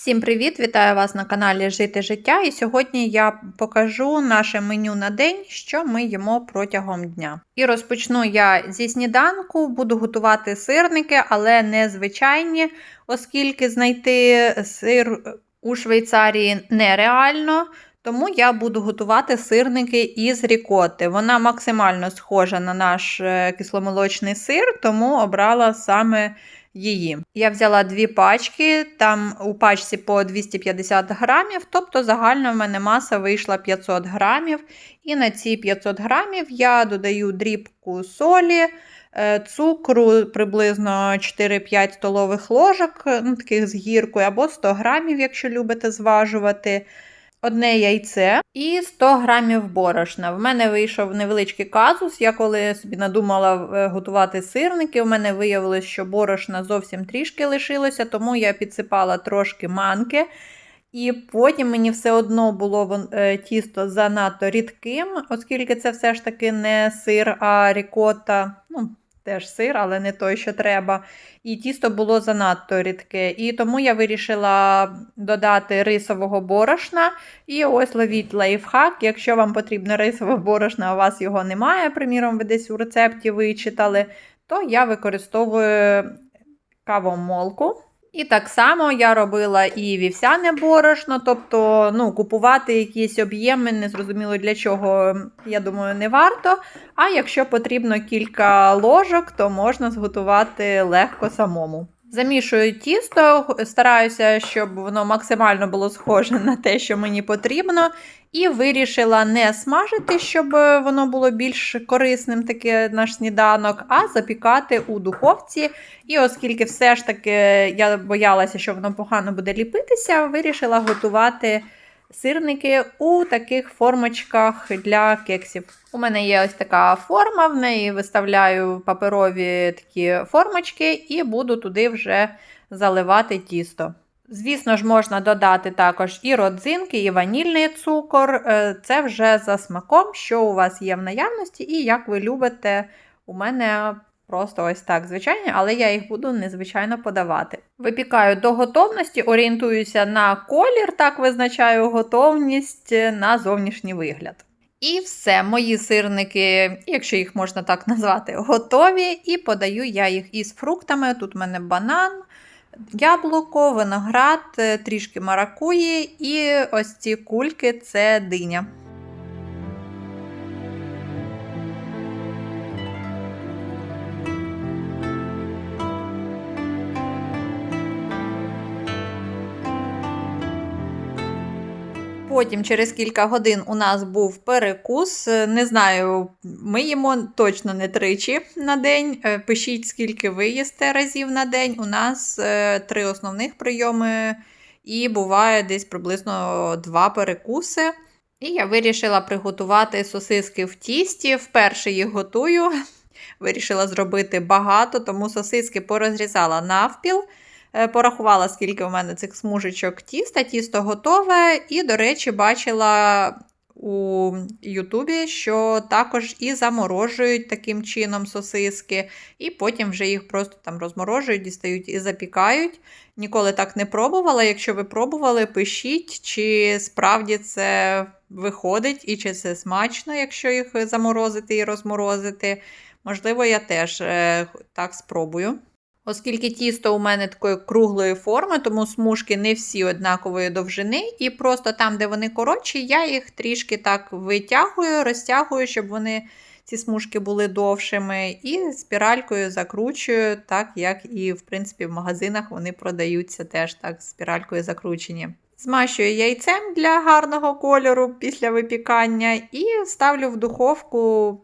Всім привіт! Вітаю вас на каналі Жити життя. І сьогодні я покажу наше меню на день, що ми їмо протягом дня. І розпочну я зі сніданку, буду готувати сирники, але не звичайні, оскільки знайти сир у Швейцарії нереально. Тому я буду готувати сирники із рікоти. Вона максимально схожа на наш е, кисломолочний сир, тому обрала саме її. Я взяла дві пачки, там у пачці по 250 грамів, тобто загальна в мене маса вийшла 500 грамів. І на ці 500 грамів я додаю дрібку солі, е, цукру приблизно 4-5 столових ложок, ну, таких з гіркою, або 100 грамів, якщо любите зважувати одне яйце і 100 грамів борошна. В мене вийшов невеличкий казус. Я коли собі надумала е, готувати сирники, у мене виявилось, що борошна зовсім трішки лишилося, тому я підсипала трошки манки. І потім мені все одно було е, тісто занадто рідким, оскільки це все ж таки не сир, а рікота. Ну, теж сир, але не той, що треба. І тісто було занадто рідке. І тому я вирішила додати рисового борошна. І ось ловіть лайфхак. Якщо вам потрібно рисове борошна, а у вас його немає, приміром, ви десь у рецепті вичитали, то я використовую кавомолку. І так само я робила і вівсяне борошно, тобто ну, купувати якісь об'єми, незрозуміло для чого, я думаю, не варто. А якщо потрібно кілька ложок, то можна зготувати легко самому. Замішую тісто, стараюся, щоб воно максимально було схоже на те, що мені потрібно. І вирішила не смажити, щоб воно було більш корисним, таке наш сніданок, а запікати у духовці. І оскільки все ж таки я боялася, що воно погано буде ліпитися, вирішила готувати сирники у таких формочках для кексів. У мене є ось така форма, в неї виставляю паперові такі формочки і буду туди вже заливати тісто. Звісно ж, можна додати також і родзинки, і ванільний цукор. Е, це вже за смаком, що у вас є в наявності, і як ви любите, у мене просто ось так звичайні, але я їх буду незвичайно подавати. Випікаю до готовності, орієнтуюся на колір, так визначаю готовність на зовнішній вигляд. І все, мої сирники, якщо їх можна так назвати, готові. І подаю я їх із фруктами. Тут в мене банан яблуко, виноград, трішки маракуї і ось ці кульки це диня. Потім, через кілька годин, у нас був перекус. Не знаю, ми їмо точно не тричі на день. Е, пишіть, скільки ви їсте разів на день. У нас е, три основних прийоми, і буває десь приблизно два перекуси. І я вирішила приготувати сосиски в тісті. Вперше їх готую. Вирішила зробити багато, тому сосиски порозрізала навпіл. Е, порахувала, скільки у мене цих смужечок тіста, тісто готове. І, до речі, бачила у Ютубі, що також і заморожують таким чином сосиски, і потім вже їх просто там розморожують, дістають і запікають. Ніколи так не пробувала. Якщо ви пробували, пишіть, чи справді це виходить, і чи це смачно, якщо їх заморозити і розморозити. Можливо, я теж е, так спробую. Оскільки тісто у мене такої круглої форми, тому смужки не всі однакової довжини, і просто там, де вони коротші, я їх трішки так витягую, розтягую, щоб вони, ці смужки були довшими, і спіралькою закручую, так як і, в принципі, в магазинах вони продаються теж так, спіралькою закручені. Змащую яйцем для гарного кольору після випікання і ставлю в духовку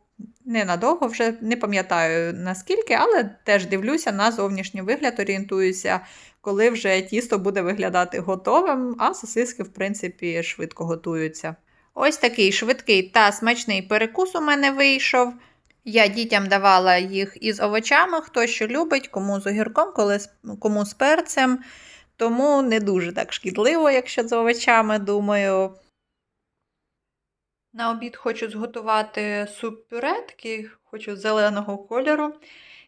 ненадовго, вже не пам'ятаю наскільки, але теж дивлюся на зовнішній вигляд, орієнтуюся, коли вже тісто буде виглядати готовим, а сосиски, в принципі, швидко готуються. Ось такий швидкий та смачний перекус у мене вийшов. Я дітям давала їх із овочами, хто що любить, кому з огірком, кому з перцем. Тому не дуже так шкідливо, якщо з овочами, думаю. На обід хочу зготувати суп пюре, хочу зеленого кольору.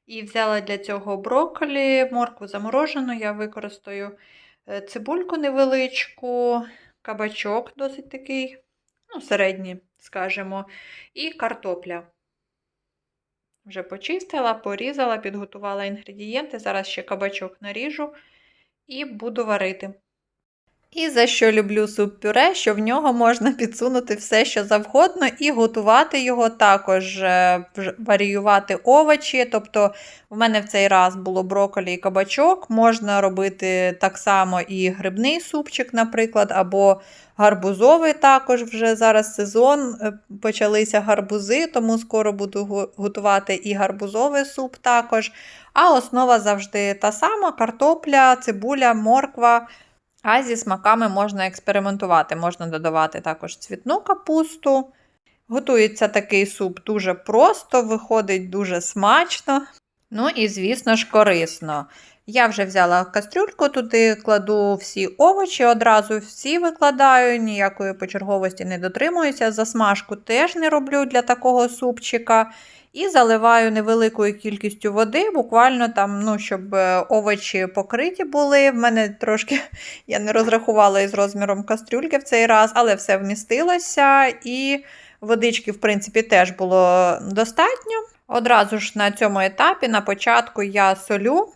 І взяла для цього брокколі, моркву заморожену, я використаю е, цибульку невеличку, кабачок досить такий, ну, середній, скажімо, і картопля. Вже почистила, порізала, підготувала інгредієнти. Зараз ще кабачок наріжу і буду варити. І за що люблю суп-пюре, що в нього можна підсунути все, що завгодно, і готувати його також е, варіювати овочі. Тобто, в мене в цей раз було брокколі і кабачок. Можна робити так само і грибний супчик, наприклад, або гарбузовий також вже зараз сезон. Е, почалися гарбузи, тому скоро буду готувати і гарбузовий суп також. А основа завжди та сама: картопля, цибуля, морква. А зі смаками можна експериментувати, можна додавати також цвітну капусту. Готується такий суп дуже просто, виходить дуже смачно. Ну і, звісно ж, корисно. Я вже взяла кастрюльку, туди кладу всі овочі, одразу всі викладаю, ніякої почерговості не дотримуюся. Засмажку теж не роблю для такого супчика. І заливаю невеликою кількістю води, буквально там, ну, щоб е, овочі покриті були. В мене трошки я не розрахувала із розміром кастрюльки в цей раз, але все вмістилося. І водички, в принципі, теж було достатньо. Одразу ж на цьому етапі, на початку, я солю.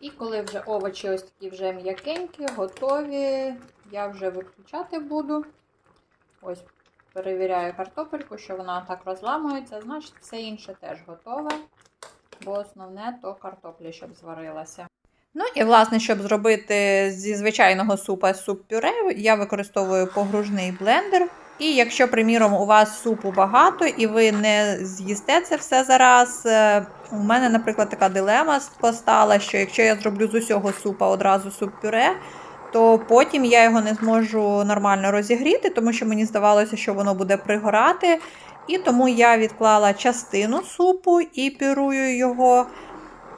І коли вже овочі ось такі вже м'якенькі, готові, я вже виключати буду. Ось, перевіряю картопельку, що вона так розламується, значить, все інше теж готове. Бо основне то картопля, щоб зварилася. Ну і, власне, щоб зробити зі звичайного супа суп-пюре, я використовую погружний блендер. І якщо, приміром, у вас супу багато і ви не з'їсте це все зараз, е, у мене, наприклад, така дилема постала, що якщо я зроблю з усього супа одразу суп-пюре, то потім я його не зможу нормально розігріти, тому що мені здавалося, що воно буде пригорати. І тому я відклала частину супу і пюрую його,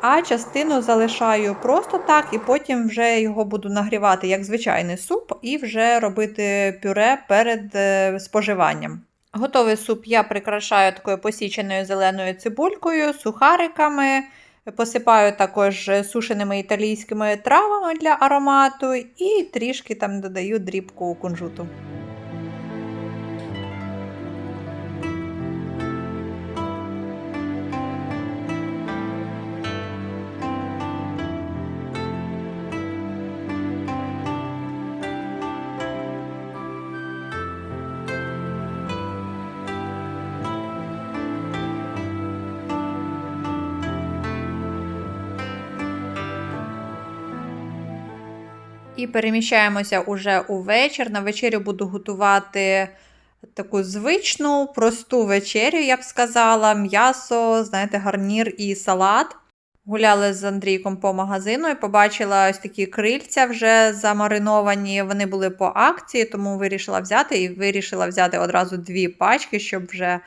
а частину залишаю просто так, і потім вже його буду нагрівати як звичайний суп, і вже робити пюре перед е, споживанням. Готовий суп я прикрашаю такою посіченою зеленою цибулькою, сухариками. Посипаю також сушеними італійськими травами для аромату і трішки там додаю дрібку кунжуту. І переміщаємося уже у вечір. На вечерю буду готувати таку звичну, просту вечерю, я б сказала, м'ясо, знаєте, гарнір і салат. Гуляли з Андрійком по магазину і побачила ось такі крильця вже замариновані. Вони були по акції, тому вирішила взяти і вирішила взяти одразу дві пачки, щоб вже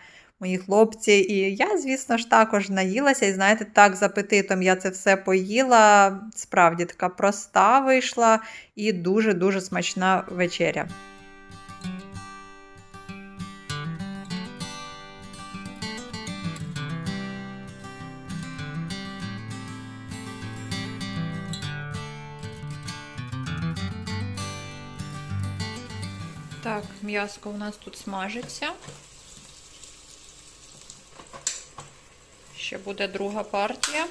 мої хлопці. І я, звісно ж, також наїлася. І знаєте, так з апетитом я це все поїла. Справді така проста вийшла і дуже-дуже смачна вечеря. Так, м'яско у нас тут смажиться. Ще буде друга партія.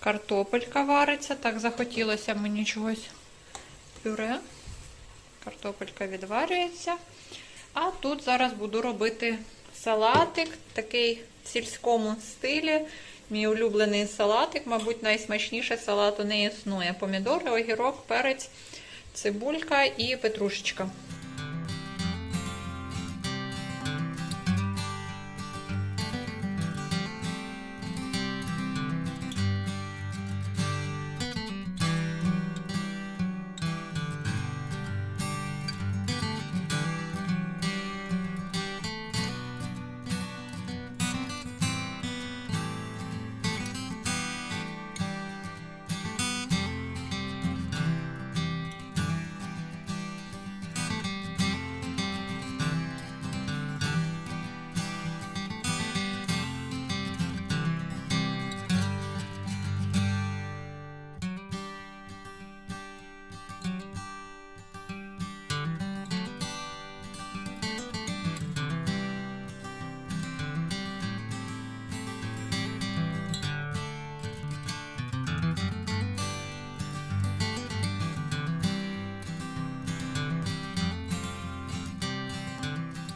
Картопелька вариться. Так, захотілося мені чогось пюре. Картопелька відварюється. А тут зараз буду робити салатик, такий в сільському стилі. Мій улюблений салатик, мабуть, найсмачніше салату не існує. Помідори, огірок, перець, цибулька і петрушечка.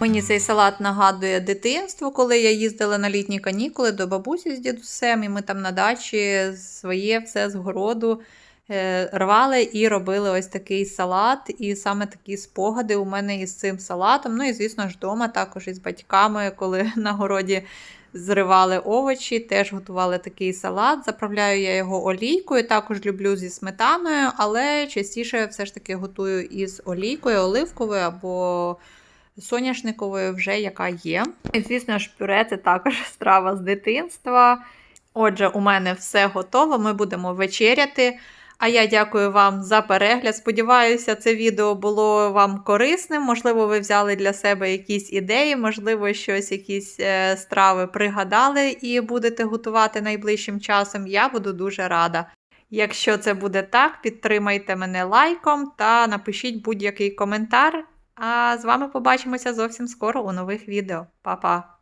Мені цей салат нагадує дитинство, коли я їздила на літні канікули до бабусі з дідусем, і ми там на дачі своє все з городу е, рвали і робили ось такий салат. І саме такі спогади у мене із цим салатом. Ну і, звісно ж, вдома також із батьками, коли на городі зривали овочі, теж готували такий салат. Заправляю я його олійкою, також люблю зі сметаною, але частіше все ж таки готую із олійкою, оливковою або соняшниковою, вже яка є. І, звісно ж, пюре це також страва з дитинства. Отже, у мене все готово. Ми будемо вечеряти. А я дякую вам за перегляд. Сподіваюся, це відео було вам корисним. Можливо, ви взяли для себе якісь ідеї, можливо, щось, якісь е, страви пригадали і будете готувати найближчим часом. Я буду дуже рада. Якщо це буде так, підтримайте мене лайком та напишіть будь-який коментар. А з вами побачимося зовсім скоро у нових відео. Па-па!